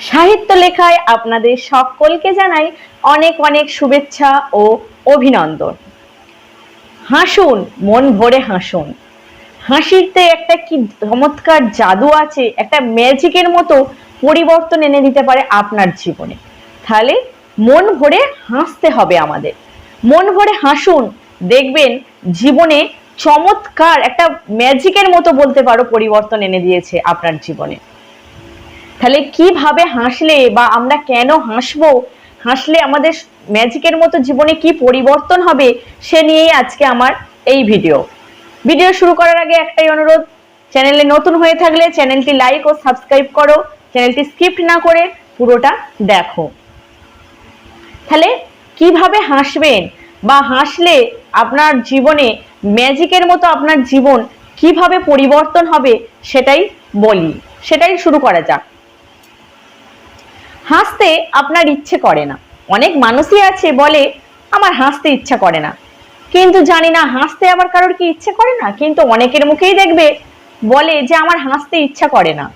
সাহিত্য লেখায় আপনাদের সকলকে জানাই অনেক অনেক শুভেচ্ছা ও অভিনন্দন। হাসুন, মন ভরে হাসুন। হাসিতে একটা কি চমৎকার জাদু আছে, একটা ম্যাজিকের মতো পরিবর্তন এনে দিতে পারে আপনার জীবনে। তাহলে মন ভরে হাসতে হবে আমাদের। মন ভরে হাসুন, দেখবেন জীবনে চমৎকার একটা ম্যাজিকের মতো বলতে পারো পরিবর্তন এনে দিয়েছে আপনার জীবনে। তাহলে কীভাবে হাসলে বা আমরা কেন হাসবো? হাসলে আমাদের ম্যাজিকের মতো জীবনে কি পরিবর্তন হবে সে নিয়েই আজকে আমার এই ভিডিও। ভিডিও শুরু করার আগে একটাই অনুরোধ, চ্যানেলে নতুন হয়ে থাকলে চ্যানেলটি লাইক ও সাবস্ক্রাইব করো। চ্যানেলটি স্কিপ্ট না করে পুরোটা দেখো। তাহলে কীভাবে হাসবেন বা হাসলে আপনার জীবনে ম্যাজিকের মতো আপনার জীবন কীভাবে পরিবর্তন হবে সেটাই বলি। সেটাই শুরু করা যাক। হাসতে আপনার ইচ্ছে করে না। অনেক মানুষই আছে বলে আমার হাসতে ইচ্ছা করে না। কিন্তু জানি না, হাসতে আবার কারোর কি ইচ্ছে করে না? কিন্তু অনেকের মুখেই দেখবে বলে যে আমার হাসতে ইচ্ছা করে না।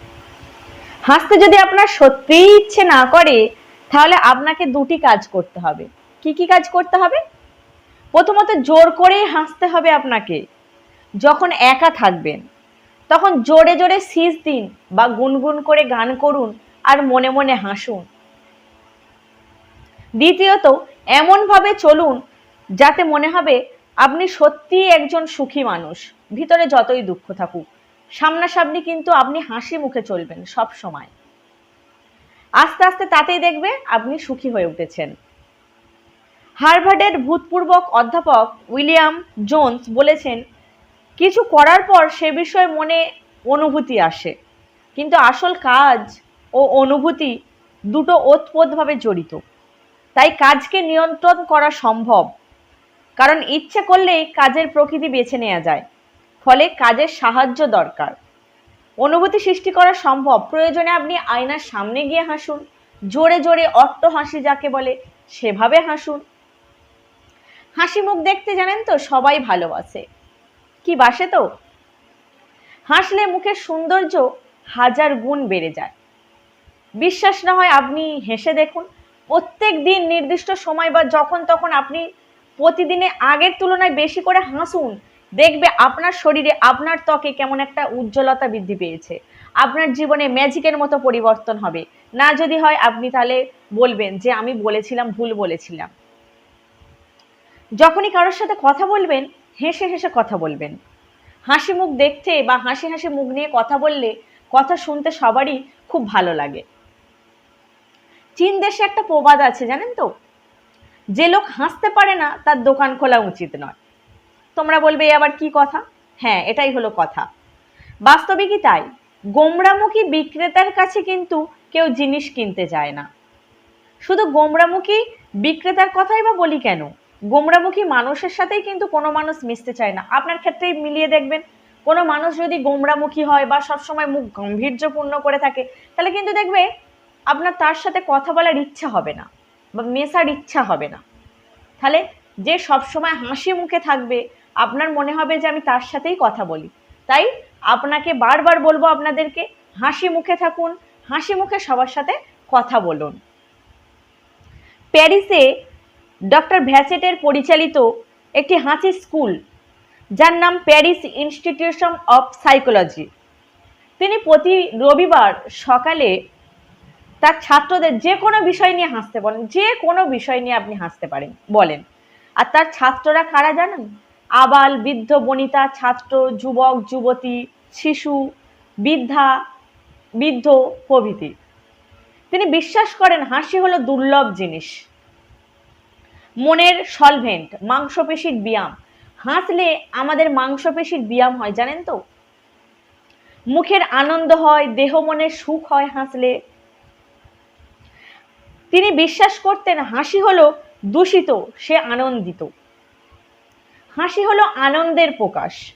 হাসতে যদি আপনার সত্যিই ইচ্ছে না করে, তাহলে আপনাকে দুটি কাজ করতে হবে। কি কি কাজ করতে হবে? প্রথমত জোর করেই হাসতে হবে আপনাকে। যখন একা থাকবেন, তখন জোরে জোরে শীষ দিন বা গুনগুন করে গান করুন। আর মনে মনে হাসুন। দ্বিতীয়ত, এমনভাবে চলুন যাতে মনে হবে আপনি সত্যিই একজন সুখী মানুষ, ভিতরে যতই দুঃখ থাকুক। সামনাসামনি কিন্তু আপনি হাসি মুখে চলবেন সব সময়। আস্তে আস্তে তাতেই দেখবে আপনি সুখী হয়ে উঠেছেন। হার্ভার্ডের ভূতপূর্বক অধ্যাপক উইলিয়াম জোন্স বলেছেন, কিছু করার পর সে বিষয়ে মনে অনুভূতি আসে, কিন্তু আসল কাজ ও অনুভূতি দুটো ওতপ্রোতভাবে জড়িত। তাই কাজকে নিয়ন্ত্রণ করা সম্ভব। কারণ ইচ্ছে করলেই কাজের প্রকৃতি বেছে নেওয়া যায়। ফলে কাজের সাহায্য দরকার। অনুভূতি সৃষ্টি করা সম্ভব। প্রয়োজনে আপনি আয়নার সামনে গিয়ে হাসুন। জোরে জোরে অট্ট হাসি যাকে বলে, সেভাবে হাসুন। হাসি মুখ দেখতে জানেন তো, সবাই ভালোবাসে। কি বাসে তো? হাসলে মুখের সৌন্দর্য হাজার গুণ বেড়ে যায়। বিশ্বাস না হয় আপনি হেসে দেখুন। প্রত্যেক দিন নির্দিষ্ট সময় বা যখন তখন আপনি প্রতিদিনে আগের তুলনায় বেশি করে হাসুন। দেখবে আপনার শরীরে আপনার ত্বকে কেমন একটা উজ্জ্বলতা বৃদ্ধি পেয়েছে। আপনার জীবনে ম্যাজিকের মতো পরিবর্তন হবে। না যদি হয় আপনি তাহলে বলবেন যে, আমি বলেছিলাম, ভুল বলেছিলাম। যখনই কারোর সাথে কথা বলবেন, হেসে হেসে কথা বলবেন। হাসি মুখ দেখতে বা হাসি হাসি মুখ নিয়ে কথা বললে, কথা শুনতে সবারই খুব ভালো লাগে। চীন দেশে একটা প্রবাদ আছে, জানেন তো? যে লোক হাসতে পারে না, তার দোকান খোলা উচিত নয়। তোমরা বলবে আবার কি কথা? হ্যাঁ এটাই হলো কথা। বাস্তবিকই তাই? গোমরামুখী বিক্রেতার কাছে কিন্তু কেউ জিনিস কিনতে যায় না। শুধু গোমরামুখী বিক্রেতার কথাই বা বলি কেন? গোমরামুখী মানুষের সাথেই কিন্তু কোনো মানুষ মিশতে চায় না। আপনার ক্ষেত্রেই মিলিয়ে দেখবেন। কোনো মানুষ যদি গোমরামুখী হয় বা সবসময় মুখ গাম্ভীর্যপূর্ণ করে থাকে, তাহলে কিন্তু দেখবে আপনার তার সাথে কথা বলার ইচ্ছা হবে না বা মেশার ইচ্ছা হবে না। তাহলে যে সবসময় হাসি মুখে থাকবে, আপনার মনে হবে যে আমি তার সাথেই কথা বলি। তাই আপনাকে বারবার বলব আপনাদেরকে, হাসি মুখে থাকুন, হাসি মুখে সবার সাথে কথা বলুন। প্যারিসে ডক্টর ভ্যাসেটের পরিচালিত একটি হাসি স্কুল, যার নাম প্যারিস ইনস্টিটিউশন অফ সাইকোলজি। তিনি প্রতি রবিবার সকালে তার ছাত্রদের যে কোনো বিষয় নিয়ে হাসতে বলেন, যে কোনো বিষয় নিয়ে আপনি হাসতে পারেন, বলেন। আর তার ছাত্ররা কারা জানেন? আবাল, বৃদ্ধ, বনিতা, ছাত্র, যুবক, যুবতী, শিশু, বৃদ্ধা, বৃদ্ধ প্রভৃতি। তিনি বিশ্বাস করেন হাসি হলো দুর্লভ জিনিস। মনের সলভেন্ট মাংসপেশির ব্যায়াম। হাসলে আমাদের মাংসপেশির ব্যায়াম হয়, জানেন তো? মুখের আনন্দ হয়, দেহ মনের সুখ হয় হাসলে। তিনি বিশ্বাস করতেন হাসি হলো দূষিত, সে আনন্দিত। হাসি হলো আনন্দের প্রকাশ।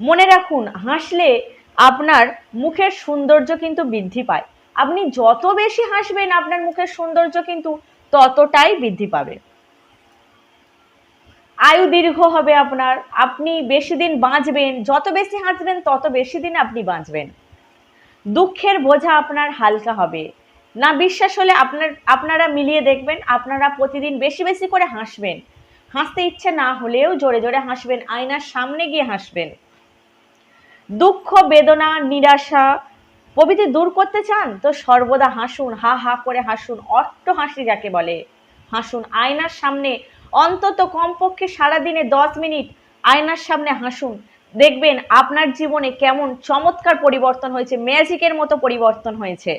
মনে রাখুন, হাসলে আপনার মুখের সৌন্দর্য কিন্তু বৃদ্ধি পায়। আপনি যত বেশি হাসবেন, আপনার মুখের সৌন্দর্য কিন্তু ততটাই বৃদ্ধি পাবে। আয়ু দীর্ঘ হবে আপনার, আপনি বেশি দিন বাঁচবেন, যত বেশি হাসবেন, তত বেশি দিন আপনি বাঁচবেন। দুঃখের বোঝা আপনার হালকা হবে। না বিশ্বাস হলে আপনার, আপনারা মিলিয়ে দেখবেন, আপনারা প্রতিদিন বেশি বেশি করে হাসবেন। হাসতে ইচ্ছে না হলেও জোরে জোরে হাসবেন, আয়নার সামনে গিয়ে হাসবেন। দুঃখ, বেদনা, নিরাশা প্রভৃতি দূর করতে চান, তো সর্বদা হাসুন, হা হা করে হাসুন, অট্ট হাসি যাকে বলে। হাসুন, আয়নার সামনে, অন্তত কমপক্ষে সারাদিনে দশ মিনিট আয়নার সামনে হাসুন। দেখবেন আপনার জীবনে কেমন চমৎকার পরিবর্তন হয়েছে, ম্যাজিকের মতো পরিবর্তন হয়েছে।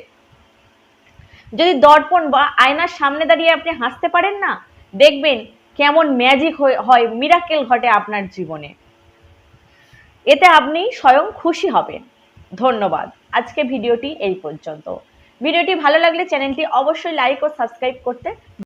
যদি দর্পণ বা আয়নার সামনে দাঁড়িয়ে আপনি হাসতে পারেন না, দেখবেন কেমন ম্যাজিক হয় মিরাকেল ঘটে আপনার জীবনে। এতে আপনি স্বয়ং খুশি হবেন। ধন্যবাদ। আজকে ভিডিওটি এই পর্যন্ত। ভিডিওটি ভালো লাগলে চ্যানেলটি অবশ্যই লাইক ও সাবস্ক্রাইব করতে